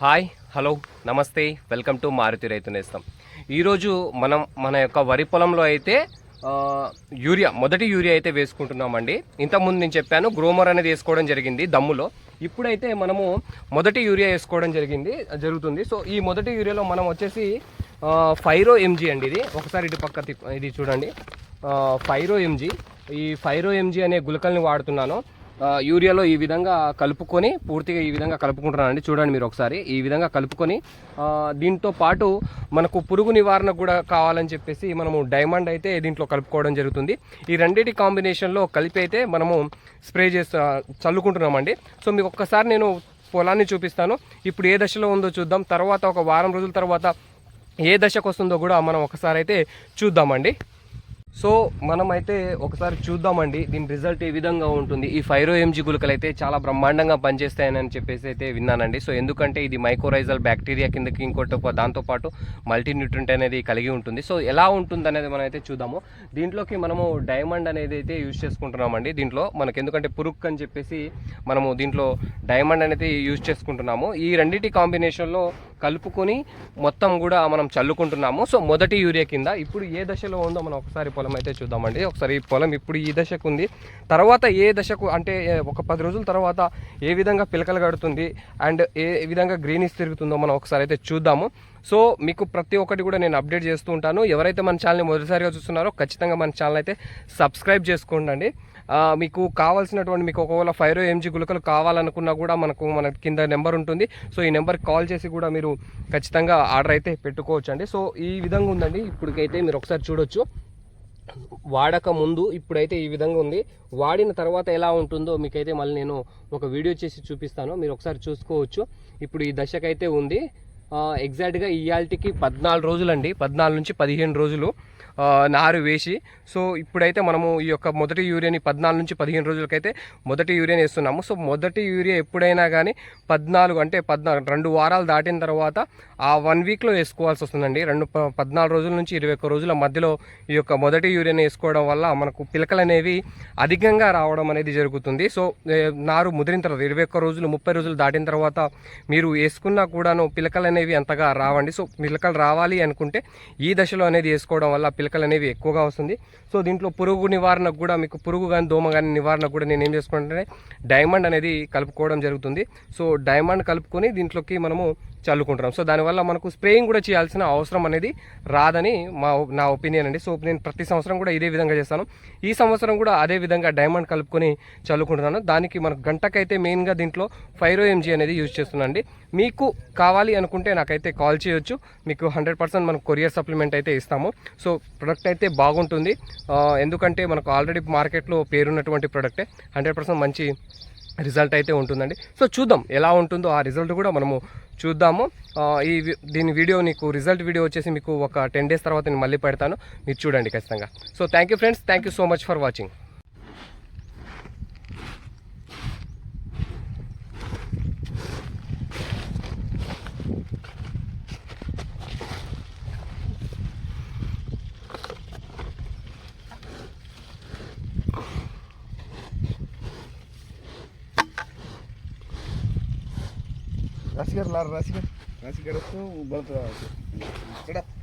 Hi hello నమస్తే welcome to Maruti Raithu Nestham. ఈరోజు మనం మన యొక్క వరి పొలంలో అయితే యూరియా మొదటి యూరియా అయితే వేసుకుంటున్నామండి. ఇంతకుముందు నేను చెప్పాను గ్రోమర్ అనేది వేసుకోవడం జరిగింది దమ్ములో. ఇప్పుడైతే మనము మొదటి యూరియా వేసుకోవడం జరిగింది జరుగుతుంది. సో ఈ మొదటి యూరియాలో మనం వచ్చేసి ఫైరో ఎంజీ అండి ఇది. ఒకసారి ఇటు పక్క ఇది చూడండి. Fyro MG. ఈ ఫైరో ఎంజీ అనే గులకల్ని వాడుతున్నాను. యూరియాలో ఈ విధంగా కలుపుకొని పూర్తిగా ఈ విధంగా కలుపుకుంటున్నానండి. చూడండి మీరు ఒకసారి. ఈ విధంగా కలుపుకొని దీంతో పాటు మనకు పురుగు నివారణ కూడా కావాలని చెప్పేసి మనము డైమండ్ అయితే దీంట్లో కలుపుకోవడం జరుగుతుంది. ఈ రెండింటి కాంబినేషన్లో కలిపి అయితే మనము స్ప్రే చేస్తూ చల్లుకుంటున్నామండి. సో మీకు ఒక్కసారి నేను పొలాన్ని చూపిస్తాను. ఇప్పుడు ఏ దశలో ఉందో చూద్దాం. తర్వాత ఒక వారం రోజుల తర్వాత ఏ దశకు వస్తుందో కూడా మనం ఒకసారి అయితే చూద్దామండి. సో మనమైతే ఒకసారి చూద్దామండి దీని రిజల్ట్ ఏ విధంగా ఉంటుంది. ఈ ఫైరో ఎంజీ గులకలు అయితే చాలా బ్రహ్మాండంగా పనిచేస్తాయని చెప్పేసి అయితే విన్నానండి. సో ఎందుకంటే ఇది మైకోరైజల్ బ్యాక్టీరియా కిందకి ఇంకోటి ఒక దాంతోపాటు మల్టీన్యూట్రియంట్ అనేది కలిగి ఉంటుంది. సో ఎలా ఉంటుంది అనేది మనం అయితే చూద్దాము. దీంట్లోకి మనము డైమండ్ అనేది అయితే యూజ్ చేసుకుంటున్నామండి. దీంట్లో మనకి ఎందుకంటే పురుక్ అని చెప్పేసి మనము దీంట్లో డైమండ్ అనేది యూజ్ చేసుకుంటున్నాము. ఈ రెండింటి కాంబినేషన్లో కలుపుకొని మొత్తం కూడా మనం చల్లుకుంటున్నాము. సో మొదటి యూరియా కింద ఇప్పుడు ఏ దశలో ఉందో మనం ఒకసారి పొలం అయితే చూద్దామండి. ఒకసారి పొలం ఇప్పుడు ఈ దశకు ఉంది తర్వాత ఏ దశకు అంటే ఒక పది రోజుల తర్వాత ఏ విధంగా పిలకలు కడుతుంది అండ్ ఏ విధంగా గ్రీనిస్ తిరుగుతుందో మనం ఒకసారి అయితే చూద్దాము. సో మీకు ప్రతి ఒక్కటి కూడా నేను అప్డేట్ చేస్తూ ఉంటాను. ఎవరైతే మన ఛానల్ని మొదటిసారిగా చూస్తున్నారో ఖచ్చితంగా మన ఛానల్ అయితే సబ్స్క్రైబ్ చేసుకోండి మీకు కావాల్సినటువంటి మీకు ఒకవేళ ఫైవ్ ఎంజీ గుళికలు కావాలనుకున్నా కూడా మనకు మన కింద నెంబర్ ఉంటుంది. సో ఈ నెంబర్కి కాల్ చేసి కూడా మీరు ఖచ్చితంగా ఆర్డర్ అయితే పెట్టుకోవచ్చు అండి సో ఈ విధంగా ఉందండి. ఇప్పటికైతే మీరు ఒకసారి చూడొచ్చు. వాడక ముందు ఇప్పుడైతే ఈ విధంగా ఉంది. వాడిన తర్వాత ఎలా ఉంటుందో మీకైతే మళ్ళీ నేను ఒక వీడియో చేసి చూపిస్తాను. మీరు ఒకసారి చూసుకోవచ్చు. ఇప్పుడు ఈ దశకైతే ఉంది. ఎగ్జాక్ట్గా ఇయాల్టికి పద్నాలుగు రోజులండి. పద్నాలుగు నుంచి పదిహేను రోజులు నారు వేసి సో ఇప్పుడైతే మనము ఈ యొక్క మొదటి యూరియాని పద్నాలుగు నుంచి పదిహేను రోజులకైతే మొదటి యూరియాని వేస్తున్నాము. సో మొదటి యూరియా ఎప్పుడైనా కానీ పద్నాలుగు అంటే పద్నాలుగు రెండు వారాలు దాటిన తర్వాత ఆ వన్ వీక్లో వేసుకోవాల్సి వస్తుందండి. రెండు పద్నాలుగు రోజుల నుంచి ఇరవై ఒక్క రోజుల మధ్యలో ఈ యొక్క మొదటి యూరియాని వేసుకోవడం వల్ల మనకు పిలకలు అనేవి అధికంగా రావడం అనేది జరుగుతుంది. సో నారు ముదిరిన తర్వాత ఇరవై ఒక్క రోజులు ముప్పై రోజులు దాటిన తర్వాత మీరు వేసుకున్నా కూడాను పిలకలు అనేవి అంతగా రావండి. సో పిలకలు రావాలి అనుకుంటే ఈ దశలో అనేది వేసుకోవడం వల్ల పిలకలు అనేవి ఎక్కువగా వస్తుంది. సో దీంట్లో పురుగు నివారణకు కూడా మీకు పురుగు కానీ దోమ కానీ నివారణకు కూడా నేను ఏం చేసుకుంటే డైమండ్ అనేది కలుపుకోవడం జరుగుతుంది. సో డైమండ్ కలుపుకొని దీంట్లోకి మనము చల్లుకుంటున్నాం. సో దానివల్ల మనకు స్ప్రేయింగ్ కూడా చేయాల్సిన అవసరం అనేది రాదని మా నా ఒపీనియన్ అండి. సో నేను ప్రతి సంవత్సరం కూడా ఇదే విధంగా చేస్తాను. ఈ సంవత్సరం కూడా అదే విధంగా డైమండ్ కలుపుకొని చల్లుకుంటున్నాను. దానికి మనకు గంటకైతే మెయిన్గా దీంట్లో ఫైరో ఎంజీ అనేది యూజ్ చేస్తున్నాను అండి మీకు కావాలి అనుకుంటే నాకైతే కాల్ చేయొచ్చు. మీకు హండ్రెడ్ పర్సెంట్ మనకు కొరియర్ సప్లిమెంట్ అయితే ఇస్తాము. సో ప్రొడక్ట్ అయితే బాగుంటుంది. ఎందుకంటే మనకు ఆల్రెడీ మార్కెట్లో పేరున్నటువంటి ప్రొడక్టే హండ్రెడ్ పర్సెంట్ మంచి రిజల్ట్ అయితే ఉంటుందండి. సో చూద్దాం ఎలా ఉంటుందో ఆ రిజల్ట్ కూడా మనము చూద్దాము. ఈ దీని వీడియో నీకు రిజల్ట్ వీడియో వచ్చేసి మీకు ఒక టెన్ డేస్ తర్వాత నేను మళ్ళీ పెడతాను. మీరు చూడండి ఖచ్చితంగా. So thank you friends thank you so much for watching Rasikar lar rasikar. Rasikar itu balta cerap